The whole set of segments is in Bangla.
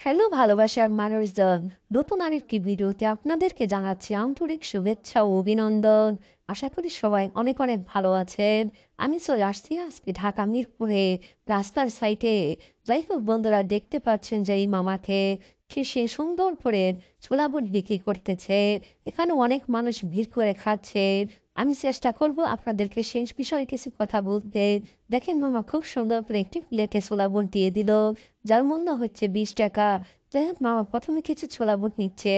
হ্যালো ভালোবাসার মানুষজন। নতুন আরেকটি ভিডিওতে আপনাদেরকে জানাচ্ছি আন্তরিক শুভেচ্ছা ও অভিনন্দন। আশা করি সবাই অনেক অনেক ভালো আছেন। আমি চলে আসছি আজকে ঢাকা মিরপুরে রাস্তার সাইটে যাই হোক বন্ধুরা, দেখতে পাচ্ছেন যে এই মামাকে সে সে সুন্দর করে ছোলা বুট বিক্রি করতেছে। এখানে অনেক মানুষ ভিড় করে খাচ্ছে। আমি চেষ্টা করব আপনাদেরকে শেষ বিষয়ে কিছু কথা বলতে। দেখেন মামা, খুব সুন্দর করে একটি প্লেটে ছোলা বুট দিয়ে দিল, যার মূল্য হচ্ছে বিশ টাকা। হোক, মামা প্রথমে কিছু ছোলা বুট নিচ্ছে,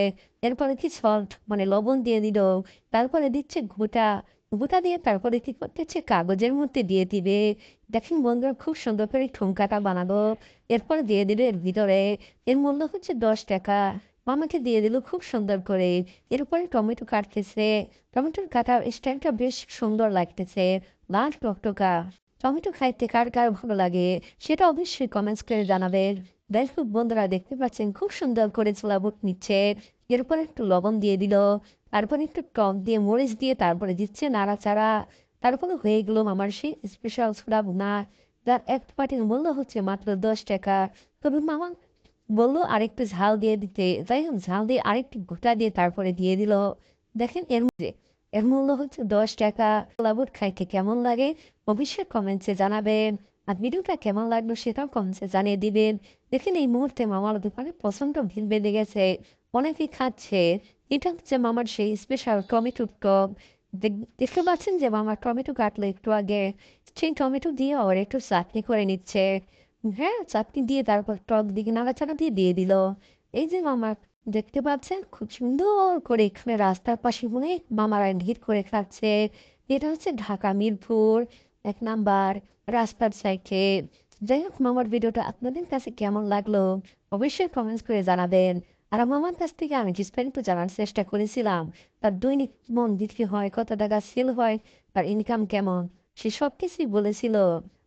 এরপরে কি সল্ট মানে লবণ দিয়ে দিল, তারপরে দিচ্ছে গোটা। গোটা দিয়ে তারপরে কি করতেছে? কাগজের মধ্যে দিয়ে দিবে। দেখেন বন্ধুরা, খুব সুন্দর করে ঠুমকাটা বানালো, এরপরে দিয়ে দিল এর ভিতরে। এর মূল্য হচ্ছে দশ টাকা। মামাকে দিয়ে দিল খুব সুন্দর করে। এরপরে টমেটো কাটতেছে। টমেটোর কাটা স্টাইলটা বেশ সুন্দর লাগতেছে। লাল টকটকা। টমেটো খাইতে কার কার ভালো লাগে সেটা অবশ্যই কমেন্টস করে জানাবেন। দেখো বন্ধুরা দেখতে পাচ্ছেন খুব সুন্দর করে ছোলা বুট নিচ্ছে। এরপর একটু লবণ দিয়ে দিল। তারপর একটু টক দিয়ে, মরিচ দিয়ে তারপরে দিচ্ছে নাড়াচাড়া। তারপরে হয়ে গেল আমার সেই স্পেশাল ছোলা ভুনা যার এক পাটির মূল্য হচ্ছে মাত্র দশ টাকা। তবে মামা বলল, আরেকটু ঝাল দিয়ে দিতে। হোক, ঝাল দিয়ে আরেকটু গোটা দিয়ে তারপরে দিয়ে দিল। দেখেন এর মধ্যে এর মূল্য হচ্ছে দশ টাকা। ছোলা বুট খাইতে কেমন লাগে? অবশ্যই কমেন্টসে জানাবেন। আর ভিডিওটা কেমন লাগল সেটাও কমেন্টসে জানিয়ে দিবেন। দেখেন এই মুহূর্তে মামার দোকানে প্রচণ্ড ভিড় বেঁধে গেছে। অনেকেই খাচ্ছে। এটা হচ্ছে মামার সেই স্পেশাল টমেটো টক। দেখতে পাচ্ছেন যে মামার টমেটো কাটলো একটু আগে। সেই টমেটো দিয়ে ওর একটু চাটনি করে নিচ্ছে। হ্যাঁ চাটনি দিয়ে তারপর টক দিকে নাড়াচাড়া দিয়ে দিয়ে দিল। এই যে মামা, দেখতে পাচ্ছেন? খুব সুন্দর করে এখানে রাস্তার পাশে অনেক মামারা ভিড় করে খাচ্ছে। এটা হচ্ছে ঢাকা মিরপুর, এক নাম্বার রাস্তার সাইডে। যাই হোক, মামার ভিডিওটা আপনাদের কাছে কেমন লাগল অবশ্যই কমেন্টস করে জানাবেন। আর মামার কাছ থেকে আমি বিস্তারিত জানার চেষ্টা করেছিলাম। তার দৈনিক মন বিক্রি হয়, কত টাকা সেল হয়, তার ইনকাম কেমন, সে সব কিছুই বলেছিল।